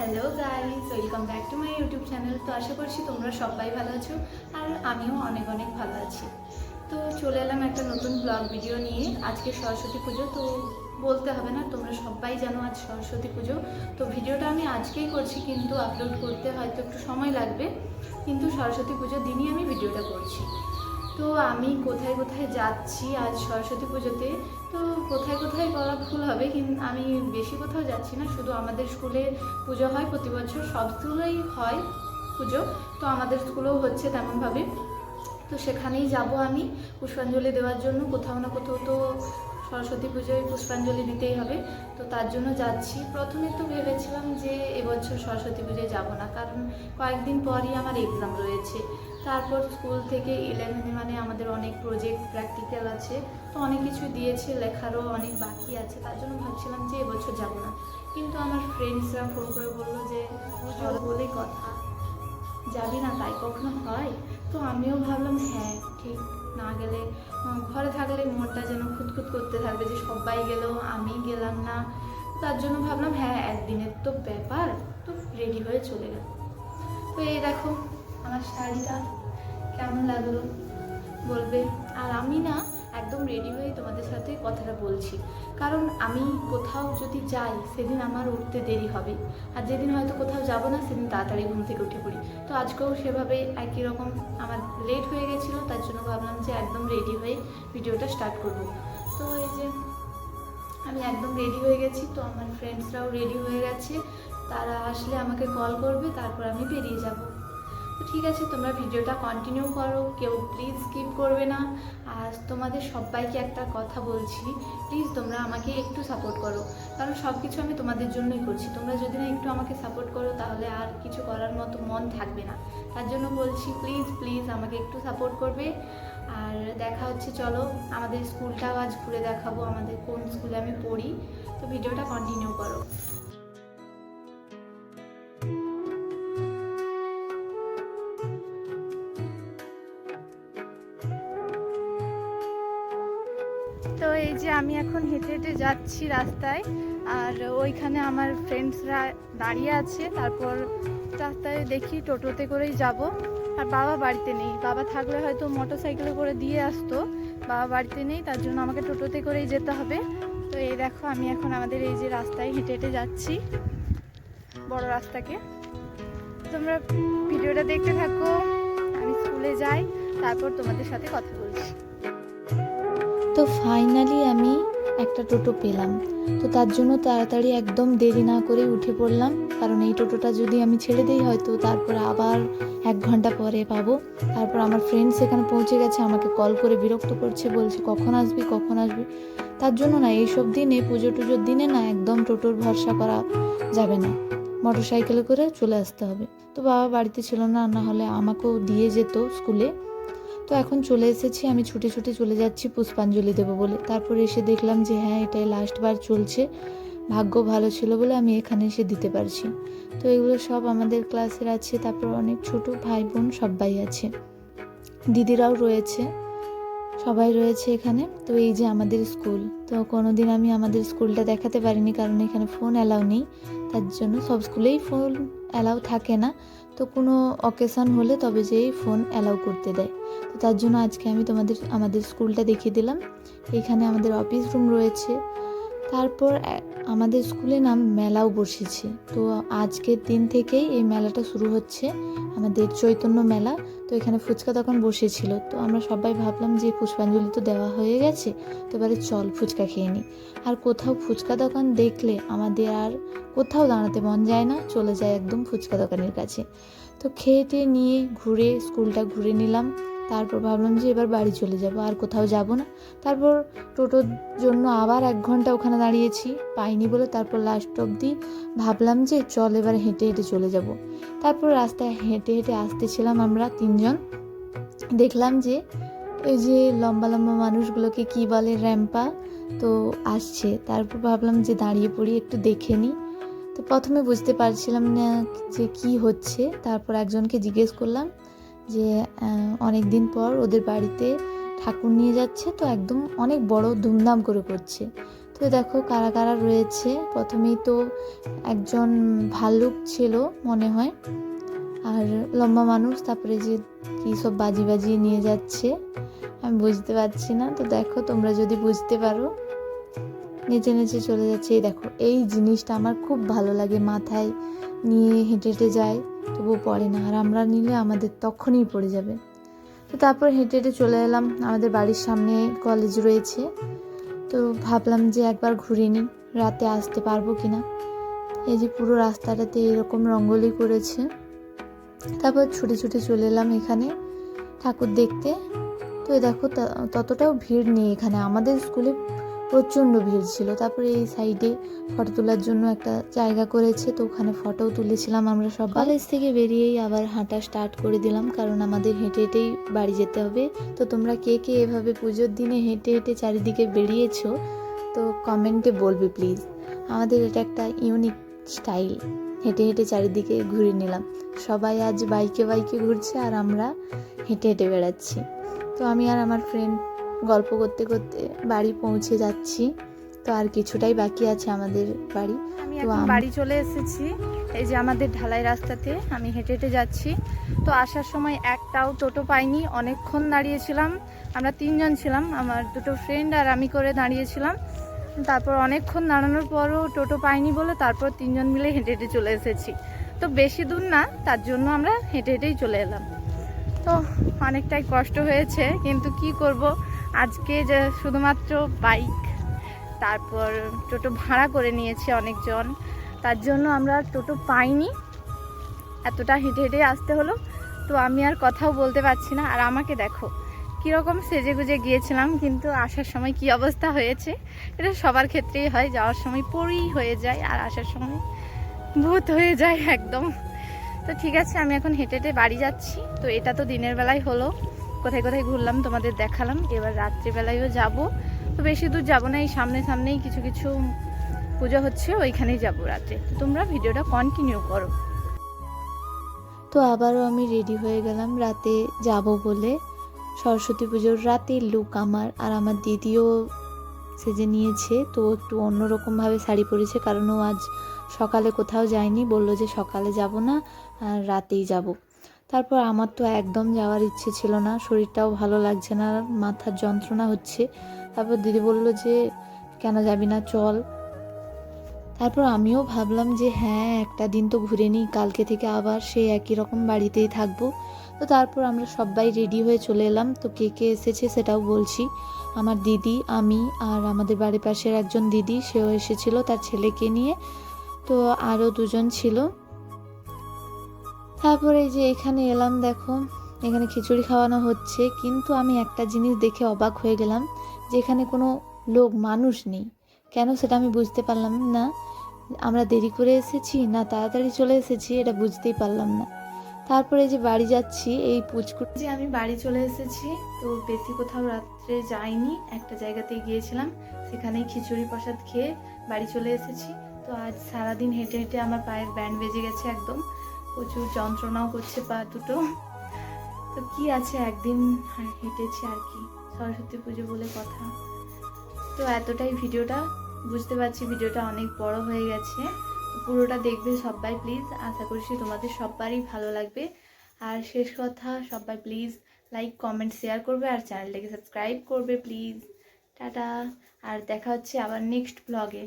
Hello guys welcome back to my YouTube channel তো আশা করছি তোমরা সবাই ভালো আছো আর আমিও অনেক অনেক ভালো আছি। তো চলে এলাম একটা নতুন ব্লগ ভিডিও নিয়ে। আজকে সরস্বতী পুজো, তো বলতে হবে না, তোমরা সবাই জানো আজ সরস্বতী পুজো। তো ভিডিওটা আমি আজকেই করছি, কিন্তু আপলোড করতে হয়তো একটু সময় লাগবে। কিন্তু সরস্বতী পুজোর দিনই আমি ভিডিওটা করছি। তো আমি কোথায় কোথায় যাচ্ছি আজ সরস্বতী পুজোতে? তো কোথায় কোথায় বলা ভুল হবে? কিন্তু আমি বেশি কোথাও যাচ্ছি না, শুধু আমাদের স্কুলে পুজো হয়, প্রতি বছর সব স্কুলেই হয় পুজো। তো আমাদের স্কুলেও হচ্ছে তেমনভাবে। তো সেখানেই যাব আমি পুষ্পাঞ্জলি দেওয়ার জন্য। কোথাও না কোথাও তো সরস্বতী পুজোয় পুষ্পাঞ্জলি দিতেই হবে। তো তার জন্য যাচ্ছি। প্রথমে তো ভেবেছিলাম যে এবছর সরস্বতী পুজোয় যাব না, কারণ কয়েকদিন পরই আমার এক্সাম রয়েছে। তারপর স্কুল থেকে ইলেভেনে মানে আমাদের অনেক প্রজেক্ট প্র্যাকটিক্যাল আছে। তো অনেক কিছু দিয়েছে, লেখারও অনেক বাকি আছে। তার জন্য ভাবছিলাম যে এবছর যাব না। কিন্তু আমার ফ্রেন্ডসরা ফোন করে বলল যে বলেই কথা। যাবি না তাই কখনো হয়? তো আমিও ভাবলাম হ্যাঁ ঠিক। না গেলে ঘরে থাকলে মনটা যেন খুঁতখুত করতে থাকবে যে সবাই গেল, আমি গেলাম না। তার জন্য ভাবলাম হ্যাঁ একদিনের তো ব্যাপার। তো রেডি হয়ে চলে গেল। তো এই দেখো, আমার শাড়িটা। কেমন লাগল? বলবে? আর আমি না একদম রেডি হয়ে তোমাদের সাথে কথাটা বলছি। কারণ আমি কোথাও যদি যাই, সেদিন আমার উঠতে দেরি হবে। আর যেদিন হয়তো কোথাও যাব না, সেদিন তাড়াতাড়ি ঘুম থেকে উঠে পড়ি। তো আজকেও সেভাবে একই রকম আমার লেট হয়ে গেছিল, তার জন্য ভাবলাম যে একদম রেডি হয়ে ভিডিওটা স্টার্ট করব। তো এই যে আমি একদম রেডি হয়ে গেছি, তো আমার ফ্রেন্ডসরাও রেডি হয়ে গেছে। তারা আসলে আমাকে কল করবে, তারপর আমি বেরিয়ে যাব। ঠিক আছে, তোমরা ভিডিওটা কন্টিনিউ করো, কেউ প্লিজ স্কিপ করবে না। আর তোমাদের সবাইকে একটা কথা বলছি প্লিজ তোমরা আমাকে একটু সাপোর্ট করো। কারণ সব কিছু আমি তোমাদের জন্যই করছি। তোমরা যদি না একটু আমাকে সাপোর্ট করো, তাহলে আর কিছু করার মতো মন থাকবে না। তার জন্য বলছি প্লিজ প্লিজ আমাকে একটু সাপোর্ট করবে। আর দেখা হচ্ছে, চলো, আমাদের স্কুলটাও আজ ঘুরে দেখাবো, আমাদের কোন স্কুলে আমি পড়ি। তো ভিডিওটা কন্টিনিউ করো। যে আমি এখন হেঁটে হেঁটে যাচ্ছি রাস্তায়। আর ওইখানে আমার ফ্রেন্ডসরা দাঁড়িয়ে আছে, তারপর রাস্তায় দেখি টোটোতে করেই যাব। আর বাবা বাড়িতে নেই। বাবা থাকলে হয়তো মোটর সাইকেলে করে দিয়ে আসতো। বাবা বাড়িতে নেই, তার জন্য আমাকে টোটোতে করেই যেতে হবে। তো এই দেখো, আমি এখন আমাদের এই যে রাস্তায় হেঁটে হেঁটে যাচ্ছি, বড় রাস্তাকে। তোমরা ভিডিওটা দেখতে থাকো, আমি স্কুলে যাই, তারপর তোমাদের সাথে কথা বলছি। তো ফাইনালি আমি একটা টোটো পেলাম। তো তার জন্য তাড়াতাড়ি একদম দেরি না করে উঠে পড়লাম। কারণ এই টোটোটা যদি আমি ছেড়ে দিই হয়তো তারপর আবার এক ঘণ্টা পরে পাবো। তারপর আমার ফ্রেন্ড সেখানে পৌঁছে গেছে, আমাকে কল করে বিরক্ত করছে, বলছে কখন আসবি কখন আসবি। তার জন্য না এইসব দিনে, পুজো টুজোর দিনে না একদম টোটোর ভরসা করা যাবে না। মোটর সাইকেলে করে চলে আসতে হবে। তো বাবা বাড়িতে ছিল না না হলে আমাকেও দিয়ে যেত স্কুলে তো এখন চলে এসেছি, আমি ছুটে ছুটে চলে যাচ্ছি পুষ্পাঞ্জলি দেবো বলে। তারপর এসে দেখলাম যে হ্যাঁ এটাই লাস্ট বার চলছে। ভাগ্য ভালো ছিল বলে আমি এখানে এসে দিতে পারছি। তো এগুলো সব আমাদের ক্লাসের আছে, তারপর অনেক ছোট ভাই বোন সবাই আছে। দিদিরাও রয়েছে, সবাই রয়েছে এখানে। তো এই যে আমাদের স্কুল তো কোনো দিন আমি আমাদের স্কুলটা দেখাতে পারিনি কারণ এখানে ফোন অ্যালাউ নেই। তার জন্য সব স্কুলেই ফোন অ্যালাউ থাকে না। তো কোনো অকেশন হলে তবে যেই ফোন অ্যালাউ করতে দেয়। তার জন্য আজকে আমি তোমাদের, আমাদের স্কুলটা দেখিয়ে দিলাম। এখানে আমাদের অফিস রুম রয়েছে। তারপর আমাদের স্কুলে নাম মেলাও বসেছে। তো আজকের দিন থেকেই এই মেলাটা শুরু হচ্ছে। আমাদের চৈতন্য মেলা। তো এখানে ফুচকা তখন বসেছিল। তো আমরা সবাই ভাবলাম যে পুষ্পাঞ্জলি তো দেওয়া হয়ে গেছে, তো এবারে চল ফুচকা খেয়ে নিই আর কোথাও ফুচকা দোকান দেখলে আমাদের আর কোথাও দাঁড়াতে মন যায় না, চলে যায় একদম ফুচকা দোকানের কাছে। তো খেয়ে টেয়ে নিয়ে ঘুরে, স্কুলটা ঘুরে নিলাম। তারপর ভাবলাম যে এবার বাড়ি চলে যাব, আর কোথাও যাব না। তারপর টোটোর জন্য আবার এক ঘণ্টা ওখানে দাঁড়িয়েছি, পাইনি বলে তারপর লাস্ট অবধি ভাবলাম যে চল এবার হেঁটে হেঁটে চলে যাব। তারপর রাস্তায় হেঁটে হেঁটে আসতেছিলাম আমরা তিনজন। দেখলাম যে ওই যে লম্বা লম্বা মানুষগুলোকে কি বলে র্যাম্পা, তো আসছে। তারপর ভাবলাম যে দাঁড়িয়ে পড়ি, একটু দেখে নিই। তো প্রথমে বুঝতে পারছিলাম না যে কি হচ্ছে। তারপর একজনকে জিজ্ঞেস করলাম যে অনেক দিন পর ওদের বাড়িতে ঠাকুর নিয়ে যাচ্ছে, তো একদম অনেক বড় ধুমধাম করে করছে। তো দেখো কারা কারা রয়েছে। প্রথমেই তো একজন ভাল্লুক ছিল মনে হয়, আর লম্বা মানুষ, তারপরে যে কী সব বাজি বাজিয়ে নিয়ে যাচ্ছে, আমি বুঝতে পারছি না। তো দেখো তোমরা যদি বুঝতে পারো, নেচে নেচে চলে যাচ্ছে। এই দেখো, এই জিনিসটা আমার খুব ভালো লাগে, মাথায় নিয়ে হেঁটে হেঁটে যায়। তবুও পড়ে না, আর আমরা নিলে আমাদের তখনই পড়ে যাবে। তো তারপর হেঁটে হেঁটে চলে এলাম, আমাদের বাড়ির সামনে কলেজ রয়েছে। তো ভাবলাম যে একবার ঘুরে নিই, রাতে আসতে পারব কি না এই যে পুরো রাস্তাটাতে এরকম রঙ্গোলি করেছে। তারপর ছুটে ছুটে চলে এলাম এখানে ঠাকুর দেখতে। তো দেখো ততটাও ভিড় নেই এখানে। আমাদের স্কুলে প্রচণ্ড ভিড় ছিল। তারপরে এই সাইডে ফটো তোলার জন্য একটা জায়গা করেছে, তো ওখানে ফটোও তুলেছিলাম আমরা সব কলেজ থেকে বেরিয়েই আবার হাঁটা স্টার্ট করে দিলাম, কারণ আমাদের হেঁটে হেঁটেই বাড়ি যেতে হবে। তো তোমরা কে কে এভাবে পুজোর দিনে হেঁটে হেঁটে চারিদিকে বেরিয়েছো, তো কমেন্টে বলবে প্লিজ আমাদের এটা একটা ইউনিক স্টাইল হেঁটে হেঁটে চারিদিকে ঘুরে নিলাম। সবাই আজ বাইকে বাইকে ঘুরছে আর আমরা হেঁটে হেঁটে বেড়াচ্ছি। তো আমি আর আমার ফ্রেন্ড গল্প করতে করতে বাড়ি পৌঁছে যাচ্ছি। তো আর কিছুটাই বাকি আছে আমাদের বাড়ি। আমি এখন বাড়ি চলে এসেছি। এই যে আমাদের ঢালাই রাস্তাতে আমি হেঁটে হেঁটে যাচ্ছি। তো আসার সময় একটাও টোটো পাইনি। অনেকক্ষণ দাঁড়িয়েছিলাম। আমরা তিনজন ছিলাম। আমার দুটো ফ্রেন্ড আর আমি করে দাঁড়িয়েছিলাম। তারপর অনেকক্ষণ দাঁড়ানোর পরও টোটো পাইনি বলে তারপর তিনজন মিলে হেঁটে হেঁটে চলে এসেছি। তো বেশি দূর না তার জন্য আমরা হেঁটে হেঁটেই চলে এলাম। তো অনেকটাই কষ্ট হয়েছে কিন্তু কি করব? আজকে যে শুধুমাত্র বাইক তারপর টোটো ভাড়া করে নিয়েছে অনেকজন, তার জন্য আমরা টোটো পাইনি। এতটা হেঁটে হেঁটে আসতে হলো, তো আমি আর কথাও বলতে পারছি না। আর আমাকে দেখো, কীরকম সেজে গুজে গিয়েছিলাম, কিন্তু আসার সময় কি অবস্থা হয়েছে, এটা সবার ক্ষেত্রেই হয়। যাওয়ার সময় পরি হয়ে যায়, আর আসার সময় ভূত হয়ে যায় একদম। তো ঠিক আছে, আমি এখন হেঁটে হেঁটে বাড়ি যাচ্ছি। তো এটা তো দিনের বেলায় হলো। কোথায় কোথায় ঘুরলাম, তোমাদের দেখালাম। এবার রাত্রিবেলায়ও যাব। তো বেশি দূর যাব না, এই সামনে সামনেই কিছু কিছু পুজো হচ্ছে, ওইখানেই যাব রাত্রে। তোমরা ভিডিওটা কন্টিনিউ করো। তো আবারও আমি রেডি হয়ে গেলাম, রাতে যাব বলে। সরস্বতী পুজোর রাতে লুক আমার আর আমার দিদিও সেজে নিয়েছে, তো একটু অন্যরকমভাবে শাড়ি পরেছে, কারণ ও আজ সকালে কোথাও যায়নি, বলল যে সকালে যাব না, আর রাতেই যাব। তারপর আমার তো একদম যাওয়ার ইচ্ছে ছিল না, শরীরটাও ভালো লাগছে না, মাথার যন্ত্রণা হচ্ছে। তারপর দিদি বলল যে, কেন যাবি না, চল। তারপর আমিও ভাবলাম যে হ্যাঁ একটা দিন তো ঘুরে নিই, কালকে থেকে আবার সেই একই রকম বাড়িতেই থাকব। তো তারপর আমরা সবাই রেডি হয়ে চলে এলাম। তো কে কে এসেছে সেটাও বলছি। আমার দিদি, আমি আর আমাদের বাড়ির পাশের একজন দিদি, সেও এসেছিল তার ছেলেকে নিয়ে। তো আরও দুজন ছিল। তারপরে যে এখানে এলাম, দেখো, এখানে খিচুড়ি খাওয়ানো হচ্ছে, কিন্তু আমি একটা জিনিস দেখে অবাক হয়ে গেলাম, যে এখানে কোনো লোক, মানুষ নেই। কেন সেটা আমি বুঝতে পারলাম না। আমরা দেরি করে এসেছি, না তাড়াতাড়ি চলে এসেছি, এটা বুঝতেই পারলাম না। তারপরে যে বাড়ি যাচ্ছি, এই পুচকুট যে আমি বাড়ি চলে এসেছি, তো বেশি কোথাও রাত্রে যাইনি, একটা জায়গাতে গিয়েছিলাম, সেখানেই খিচুড়ি প্রসাদ খেয়ে বাড়ি চলে এসেছি। তো আজ সারাদিন হেঁটে হেঁটে আমার পায়ের ব্যান্ড বেজে গেছে একদম। প্রচুর যন্ত্রণাও করছে পা দুটো। তো কি আছে? একদিন হেঁটেছি আর কি। সরস্বতী পুজো বলে কথা। তো এতটাই ভিডিওটা। বুঝতে পারছি ভিডিওটা অনেক বড় হয়ে গেছে। পুরোটা দেখবে সবাই প্লিজ আশা করছি তোমাদের সবারই ভালো লাগবে। আর শেষ কথা, সবাই প্লিজ লাইক কমেন্ট শেয়ার করবে আর চ্যানেলটাকে সাবস্ক্রাইব করবে প্লিজ টাটা। আর দেখা হচ্ছে আবার নেক্সট ব্লগে